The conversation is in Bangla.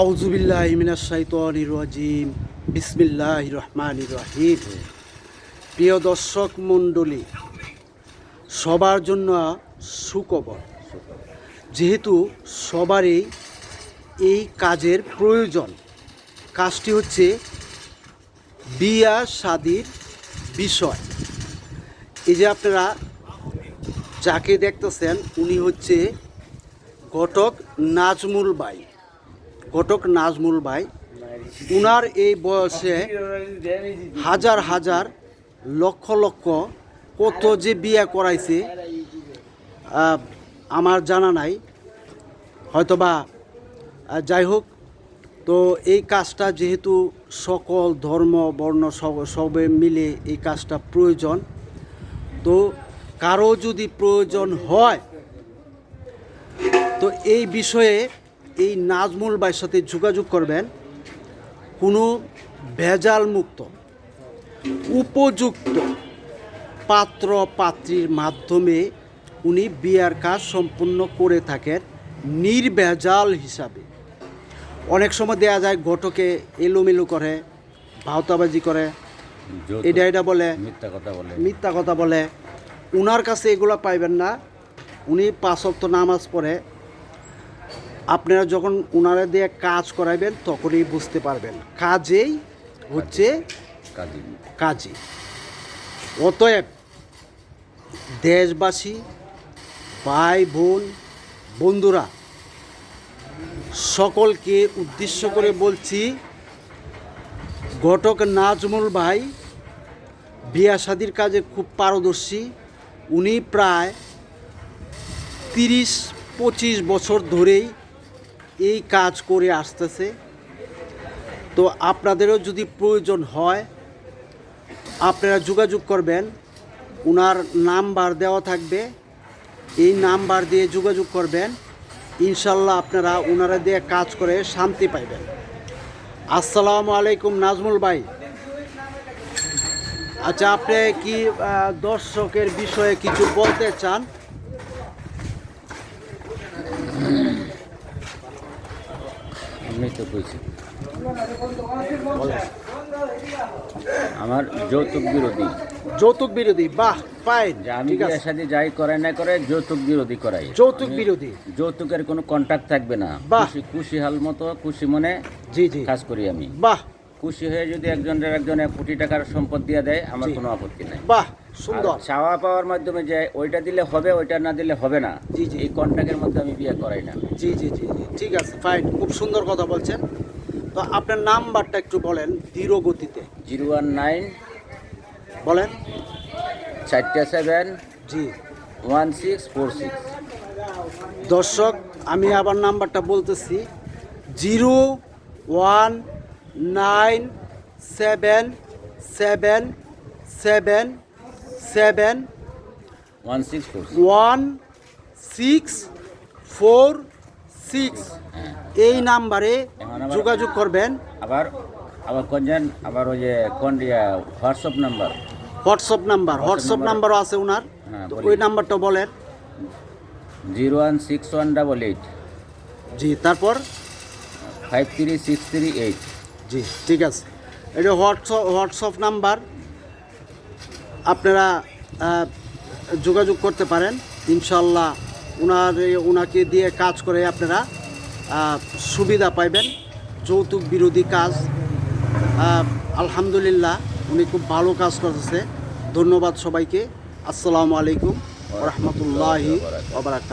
আউজুবিল্লাহ মিনাশ শাইতানির রাজিম। বিসমিল্লাহ রহমান রহিম। প্রিয় দর্শক মণ্ডলী, সবার জন্য সুখবর। যেহেতু সবারই এই কাজের প্রয়োজন, কাজটি হচ্ছে বিয়া শাদির বিষয়। এই যে আপনারা যাকে দেখতেছেন, উনি হচ্ছে ঘটক নাজমুল বাই ঘটক নাজমুল ভাই, উনার এই বয়সে হাজার হাজার লক্ষ লক্ষ কত যে বিয়ে করাইছে আমার জানা নাই। হয়তোবা যাই হোক, তো এই কাজটা যেহেতু সকল ধর্ম, বর্ণ সব মিলে এই কাজটা প্রয়োজন, তো কারও যদি প্রয়োজন হয়, তো এই বিষয়ে এই নাজমুল ভাইয়ের সাথে যোগাযোগ করবেন। কোনো ভেজাল মুক্ত উপযুক্ত পাত্র পাত্রীর মাধ্যমে উনি বিয়ার কাজ সম্পূর্ণ করে থাকেন নির্ভেজাল হিসাবে। অনেক সময় দেয়া যায় ঘটকে এলোমেলো করে ভাওতাবাজি করে এটা এটা বলে মিথ্যা কথা বলে। মিথ্যা কথা বলে। উনার কাছে এগুলো পাইবেন না। উনি পাঁচ অক্ত নামাজ পড়ে আপনারা যখন ওনারা দিয়ে কাজ করাইবেন তখনই বুঝতে পারবেন। কাজেই হচ্ছে কাজী কাজী অতএব দেশবাসী ভাই বোন বন্ধুরা সকলকে উদ্দেশ্য করে বলছি ঘটক নাজমুল ভাই বিয়া শাদির কাজে খুব পারদর্শী। উনি প্রায় তিরিশ পঁচিশ বছর ধরেই এই কাজ করে আসতেছে। তো আপনাদেরও যদি প্রয়োজন হয়, আপনারা যোগাযোগ করবেন। ওনার নাম্বার দেওয়া থাকবে। এই নাম্বার দিয়ে যোগাযোগ করবেন। ইনশাল্লাহ আপনারা ওনারা দিয়ে কাজ করে শান্তি পাইবেন। আসসালামু আলাইকুম, নাজমুল ভাই। আচ্ছা আপনি কি দর্শকের বিষয়ে কিছু বলতে চান? তো কইছি। আমার যৌতুক বিরোধী। যৌতুক বিরোধী বাহ ফাইন আমি বিয়ের সাথে যাই করে না করে যৌতুক বিরোধী করাই। যৌতুক বিরোধী। যৌতুকের কোনো কন্ট্যাক্ট থাকবে না। বাহ। খুশি খুশি হাল মতো খুশি মনে জি জি। কাজ করি আমি। বাহ। খুশি হয়ে যদি একজনের একজনে কোটি টাকার সম্পদ দিয়ে দেয় আমার কোনো আপত্তি নাই। বাহ। সুন্দর। চাওয়া পাওয়ার মাধ্যমে যে ওইটা দিলে হবে ওইটা না দিলে হবে না। জি, জি। এই কন্ট্যাক্টের মধ্যে আমি বিয়ে করাই না। জি জি জি জি। ঠিক আছে ফাইন খুব সুন্দর কথা বলছেন। তো আপনার নাম্বারটা একটু বলেন ধীর গতিতে জিরো ওয়ান নাইন বলেন। চারটে সেভেন জি। One six four six. দর্শক আমি আবার নাম্বারটা বলতেছি। Zero one nine seven seven seven seven one six four one six four six. হ্যাঁ। এই নাম্বারে যোগাযোগ করবেন। আবার আবার কোনজন আবার ওই যে কোন WhatsApp number WhatsApp number WhatsApp নাম্বারও আছে ওনার হ্যাঁ, তো ওই নাম্বারটা বলেন। Zero one six one double eight. জি তারপর? Five three six three eight. জি ঠিক আছে। এটা হোয়াটসঅ্যাপ হোয়াটসঅ্যাপ নাম্বার। আপনারা যোগাযোগ করতে পারেন। ইনশাল্লাহ ওনার ওনাকে দিয়ে কাজ করে আপনারা সুবিধা পাইবেন। যৌতুক বিরোধী কাজ। আলহামদুলিল্লাহ উনি খুব ভালো কাজ করতেছে। ধন্যবাদ সবাইকে। আসসালামু আলাইকুম রহমতুল্লাহি ওবরাকাত